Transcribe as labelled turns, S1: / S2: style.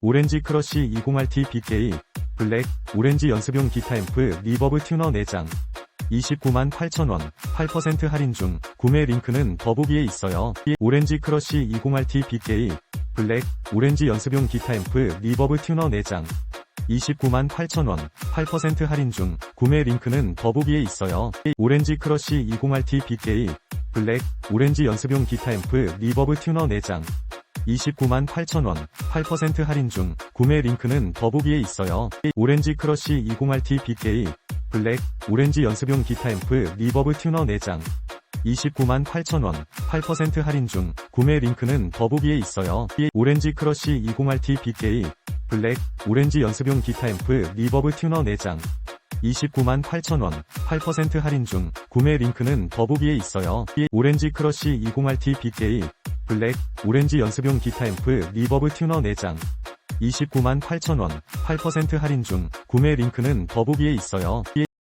S1: 오렌지 크러쉬 20RT BK 블랙 오렌지 연습용 기타 앰프 리버브 튜너 4장 29만 8천원 8% 할인 중 구매 링크는 더보기에 있어요. 오렌지 크러쉬 20RT BK 블랙 오렌지 연습용 기타 앰프 리버브 튜너 4장 29만 8천원 8% 할인 중 구매 링크는 더보기에 있어요. 오렌지 크러쉬 20RT BK 블랙 오렌지 연습용 기타 앰프 리버브 튜너 4장 29만 8천원 8% 할인 중 구매 링크는 더보기에 있어요. 오렌지 크러쉬 20RT BK 블랙 오렌지 연습용 기타 앰프 리버브 튜너 4장 29만 8천원 8% 할인 중 구매 링크는 더보기에 있어요. 오렌지 크러쉬 20RT BK 블랙 오렌지 연습용 기타 앰프 리버브 튜너 4장 29만 8천원 8% 할인 중 구매 링크는 더보기에 있어요. 오렌지 크러쉬 20RT BK 블랙 오렌지 연습용 기타 앰프 리버브 튜너 4장 29만 8천원 8% 할인 중 구매 링크는 더보기에 있어요.